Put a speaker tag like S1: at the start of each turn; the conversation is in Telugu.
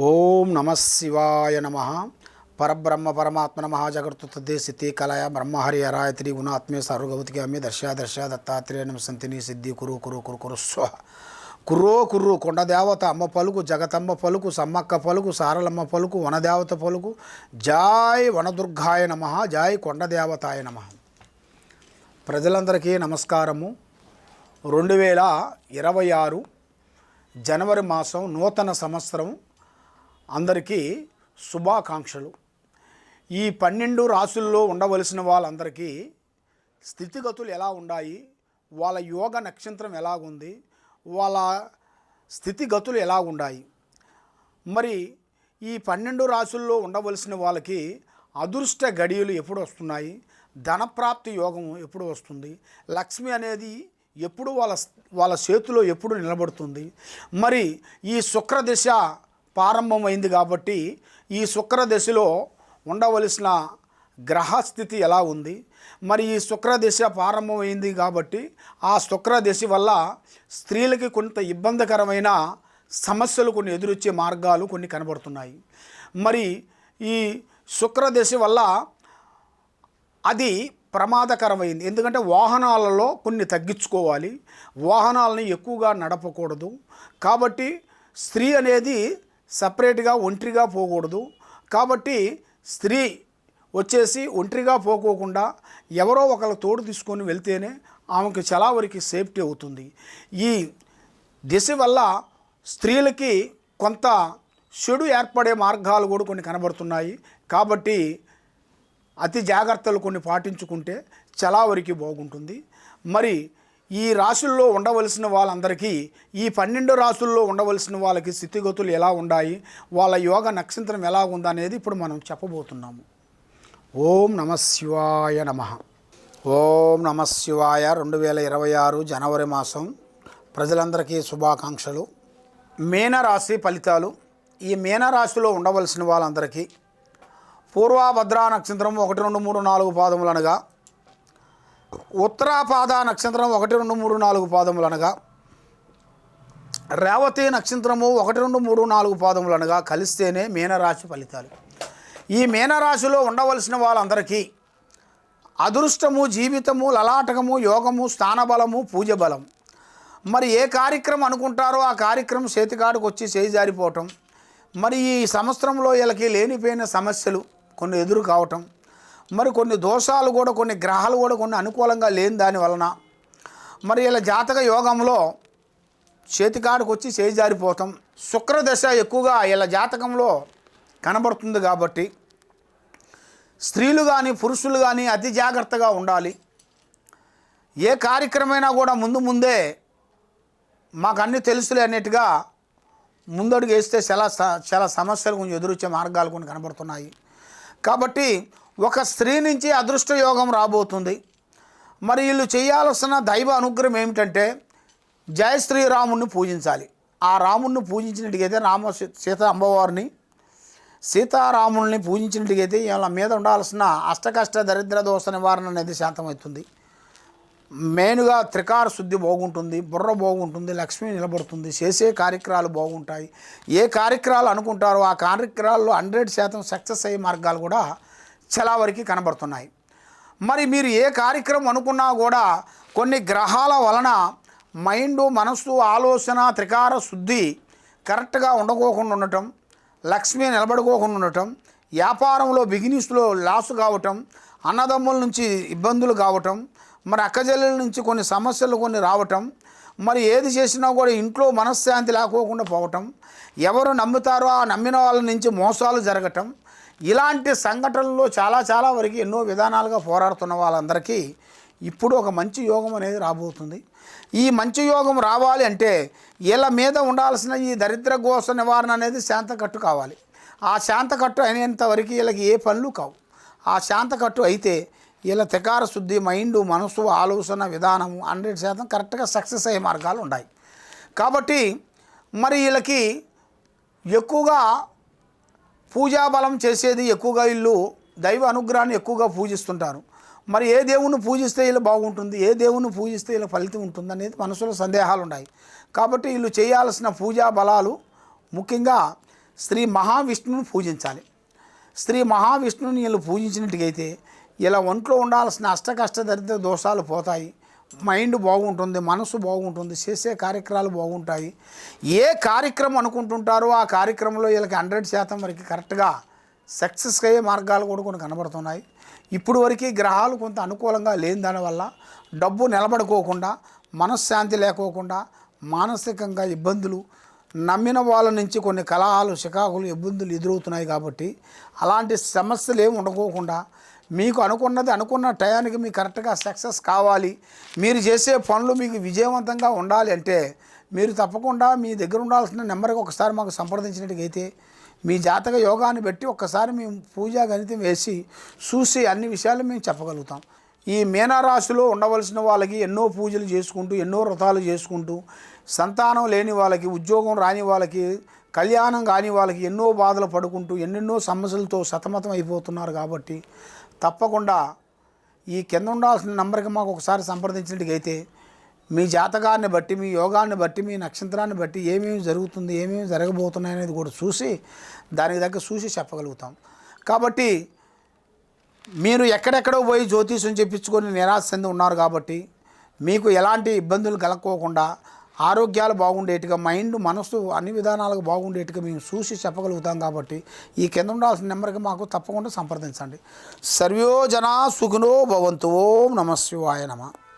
S1: ఓం నమ శివాయ నమ. పరబ్రహ్మ పరమాత్మ నమ. జగత్తుతే కలయ బ్రహ్మహరి హరాయత్రి గుణాత్మే సర్వగవతికి అమ్మే దర్శ దర్శ దత్తాత్రేయ నమసంతిని సిద్ధి కురు కురు కురు కురు. స్వ. కుర్రో కుర్రు కొండదేవత అమ్మ పలుకు జగతమ్మ పలుకు సమ్మక్క పలుకు సారలమ్మ పలుకు వనదేవత పలుకు. జాయ్ వనదుర్గాయ నమ జాయ్ కొండదేవతాయ నమ. ప్రజలందరికీ నమస్కారము. రెండు వేల ఇరవై ఆరు జనవరి మాసం నూతన సంవత్సరం అందరికీ శుభాకాంక్షలు. ఈ పన్నెండు రాసుల్లో ఉండవలసిన వాళ్ళందరికీ స్థితిగతులు ఎలా ఉన్నాయి వాళ్ళ యోగ నక్షత్రం ఎలాగుంది వాళ్ళ స్థితిగతులు ఎలా ఉన్నాయి మరి ఈ పన్నెండు రాసుల్లో ఉండవలసిన వాళ్ళకి అదృష్ట గడియలు ఎప్పుడు వస్తున్నాయి? ధనప్రాప్తి యోగం ఎప్పుడు వస్తుంది? లక్ష్మి అనేది ఎప్పుడు వాళ్ళ వాళ్ళ చేతిలో ఎప్పుడు నిలబడుతుంది? మరి ఈ శుక్ర దిశ ప్రారంభమైంది కాబట్టి ఈ శుక్రదశలో ఉండవలసిన గ్రహస్థితి ఎలా ఉంది? మరి ఈ శుక్రదశ ప్రారంభమైంది కాబట్టి ఆ శుక్రదశ వల్ల స్త్రీలకి కొంత ఇబ్బందికరమైన సమస్యలు కొన్ని ఎదురొచ్చే మార్గాలు కొన్ని కనబడుతున్నాయి. మరి ఈ శుక్రదశ వల్ల అది ప్రమాదకరమైంది. ఎందుకంటే వాహనాలలో కొన్ని తగ్గించుకోవాలి. వాహనాలని ఎక్కువగా నడపకూడదు. కాబట్టి స్త్రీ అనేది సపరేట్గా ఒంటరిగా పోకూడదు. కాబట్టి స్త్రీ వచ్చేసి ఒంటరిగా పోకోకుండా ఎవరో ఒకరు తోడు తీసుకొని వెళ్తేనే ఆమెకు చాలా వరకు సేఫ్టీ అవుతుంది. ఈ దిశ వల్ల స్త్రీలకి కొంత చెడు ఏర్పడే మార్గాలు కూడా కొన్ని కనబడుతున్నాయి. కాబట్టి అతి జాగ్రత్తలు కొన్ని పాటించుకుంటే చాలా వరకు బాగుంటుంది. మరి ఈ రాశుల్లో ఉండవలసిన వాళ్ళందరికీ ఈ పన్నెండు రాశుల్లో ఉండవలసిన వాళ్ళకి స్థితిగతులు ఎలా ఉన్నాయి వాళ్ళ యోగ నక్షత్రం ఎలా ఉందనేది ఇప్పుడు మనం చెప్పబోతున్నాము. ఓం నమశివాయ నమ. ఓం నమశివాయ రెండు వేల ఇరవై ఆరు జనవరి మాసం. ప్రజలందరికీ శుభాకాంక్షలు. మీనరాశి ఫలితాలు. ఈ మీనరాశిలో ఉండవలసిన వాళ్ళందరికీ పూర్వభద్రా నక్షత్రం ఒకటి రెండు మూడు నాలుగు పాదములు అనగా ఉత్తరాపాద నక్షత్రం ఒకటి రెండు మూడు నాలుగు పాదములు అనగా రేవతి నక్షత్రము ఒకటి రెండు మూడు నాలుగు పాదములు అనగా కలిస్తేనే మీనరాశి ఫలితాలు. ఈ మీనరాశిలో ఉండవలసిన వాళ్ళందరికీ అదృష్టము జీవితము లలాటకము యోగము స్థానబలము పూజ బలం మరి ఏ కార్యక్రమం అనుకుంటారో ఆ కార్యక్రమం చేతికాడికి వచ్చి చేయి జారిపోవటం. మరి ఈ సంవత్సరంలో వీళ్ళకి లేనిపోయిన సమస్యలు కొన్ని ఎదురు కావటం మరి కొన్ని దోషాలు కూడా కొన్ని గ్రహాలు కూడా కొన్ని అనుకూలంగా లేని దాని వలన మరి ఇలా జాతక యోగంలో చేతికాడికి వచ్చి చేయి జారిపోవటం శుక్రదశ ఎక్కువగా ఇలా జాతకంలో కనబడుతుంది కాబట్టి స్త్రీలు కానీ పురుషులు కానీ అతి జాగ్రత్తగా ఉండాలి. ఏ కార్యక్రమైనా కూడా ముందు ముందే మాకు అన్నీ తెలుసులే అన్నట్టుగా ముందడుగు వేస్తే చాలా చాలా సమస్యలు కొంచెం ఎదురొచ్చే మార్గాలు కొన్ని కనబడుతున్నాయి. కాబట్టి ఒక స్త్రీ నుంచి అదృష్ట యోగం రాబోతుంది. మరి వీళ్ళు చేయాల్సిన దైవ అనుగ్రహం ఏమిటంటే జయ శ్రీరాముణ్ణి పూజించాలి. ఆ రాముణ్ణి పూజించినట్టుగైతే రామ సీత అమ్మవారిని సీతారాముల్ని పూజించినట్టుగైతే వాళ్ళ మీద ఉండాల్సిన అష్టకష్ట దరిద్ర దోష నివారణ అనేది శాంతమవుతుంది. మెయిన్గా త్రికార శుద్ధి బాగుంటుంది బుర్ర బాగుంటుంది లక్ష్మి నిలబడుతుంది చేసే కార్యక్రమాలు బాగుంటాయి. ఏ కార్యక్రమాలు అనుకుంటారో ఆ కార్యక్రమాల్లో హండ్రెడ్ శాతం సక్సెస్ అయ్యే మార్గాలు కూడా చాలా వరకు కనబడుతున్నాయి. మరి మీరు ఏ కార్యక్రమం అనుకున్నా కూడా కొన్ని గ్రహాల వలన మైండ్ మనస్సు ఆలోచన త్రికార శుద్ధి కరెక్ట్గా ఉండకోకుండా ఉండటం లక్ష్మి నిలబడుకోకుండా ఉండటం వ్యాపారంలో బిగినిస్లో లాస్ కావటం అన్నదమ్ముల నుంచి ఇబ్బందులు కావటం మరి అక్కజల్లెల నుంచి కొన్ని సమస్యలు కొన్ని రావటం మరి ఏది చేసినా కూడా ఇంట్లో మనశ్శాంతి లేకోకుండా పోవటం ఎవరు నమ్ముతారో ఆ నమ్మిన వాళ్ళ నుంచి మోసాలు జరగటం ఇలాంటి సంఘటనల్లో చాలా చాలా వరకు ఎన్నో విధానాలుగా పోరాడుతున్న వాళ్ళందరికీ ఇప్పుడు ఒక మంచి యోగం అనేది రాబోతుంది. ఈ మంచి యోగం రావాలి అంటే వీళ్ళ మీద ఉండాల్సిన ఈ దరిద్ర గోస నివారణ అనేది శాంతకట్టు కావాలి. ఆ శాంతకట్టు అయినంత వరకు వీళ్ళకి ఏ పనులు కావు. ఆ శాంతకట్టు అయితే వీళ్ళ తెకార శుద్ధి మైండ్ మనసు ఆలోచన విధానము హండ్రెడ్ శాతం కరెక్ట్గా సక్సెస్ అయ్యే మార్గాలు ఉన్నాయి. కాబట్టి మరి వీళ్ళకి ఎక్కువగా పూజాబలం చేసేది ఎక్కువగా వీళ్ళు దైవ అనుగ్రహాన్ని ఎక్కువగా పూజిస్తుంటారు. మరి ఏ దేవుణ్ణి పూజిస్తే వీళ్ళు బాగుంటుంది? ఏ దేవుణ్ణి పూజిస్తే వీళ్ళ ఫలితం ఉంటుంది అనేది మనసులో సందేహాలు ఉన్నాయి కాబట్టి వీళ్ళు చేయాల్సిన పూజా బలాలు ముఖ్యంగా శ్రీ మహావిష్ణువుని పూజించాలి. శ్రీ మహావిష్ణువుని వీళ్ళు పూజించినట్టుగైతే ఇలా ఒంట్లో ఉండాల్సిన అష్టకష్ట దరిద్ర దోషాలు పోతాయి. మైండ్ బాగుంటుంది మనసు బాగుంటుంది చేసే కార్యక్రమాలు బాగుంటాయి. ఏ కార్యక్రమం అనుకుంటుంటారో ఆ కార్యక్రమంలో వీళ్ళకి హండ్రెడ్ శాతం వరకు కరెక్ట్గా సక్సెస్ అయ్యే మార్గాలు కూడా కొన్ని కనబడుతున్నాయి. ఇప్పుడు వరకు గ్రహాలు కొంత అనుకూలంగా లేని దానివల్ల డబ్బు నిలబడుకోకుండా మనశ్శాంతి లేకోకుండా మానసికంగా ఇబ్బందులు నమ్మిన వాళ్ళ నుంచి కొన్ని కలహాలు చికాకులు ఇబ్బందులు ఎదురవుతున్నాయి కాబట్టి అలాంటి సమస్యలు ఏమి ఉండకోకుండా మీకు అనుకున్నది అనుకున్న టయానికి మీకు కరెక్ట్గా సక్సెస్ కావాలి. మీరు చేసే పనులు మీకు విజయవంతంగా ఉండాలి అంటే మీరు తప్పకుండా మీ దగ్గర ఉండాల్సిన నెంబర్కి ఒకసారి మాకు సంప్రదించినట్టుగైతే మీ జాతక యోగాన్ని బట్టి ఒక్కసారి మేము పూజా గణితం వేసి చూసి అన్ని విషయాలు మేము చెప్పగలుగుతాం. ఈ మీనరాశిలో ఉండవలసిన వాళ్ళకి ఎన్నో పూజలు చేసుకుంటూ ఎన్నో వ్రతాలు చేసుకుంటూ సంతానం లేని వాళ్ళకి ఉద్యోగం రాని వాళ్ళకి కళ్యాణం కాని వాళ్ళకి ఎన్నో బాధలు పడుకుంటూ ఎన్నెన్నో సమస్యలతో సతమతం అయిపోతున్నారు కాబట్టి తప్పకుండా ఈ కింద ఉండాల్సిన నంబర్కి మాకు ఒకసారి సంప్రదించినట్టుగైతే మీ జాతకాన్ని బట్టి మీ యోగాన్ని బట్టి మీ నక్షత్రాన్ని బట్టి ఏమేమి జరుగుతుంది ఏమేమి జరగబోతున్నాయి అనేది కూడా చూసి దానికి దగ్గర చూసి చెప్పగలుగుతాం. కాబట్టి మీరు ఎక్కడెక్కడో పోయి జ్యోతిషం చెప్పించుకొని నిరాశ చెంది ఉన్నారు కాబట్టి మీకు ఎలాంటి ఇబ్బందులు కలక్కోకుండా ఆరోగ్యాలు బాగుండేట్టుగా మైండ్ మనసు అన్ని విధానాలకు బాగుండేట్టుగా మేము చూసి చెప్పగలుగుతాం కాబట్టి ఈ కింద ఉండాల్సిన నెంబర్కి మాకు తప్పకుండా సంప్రదించండి. సర్వో సుఖినో భవంతు ఓం నమ శివాయ నమ.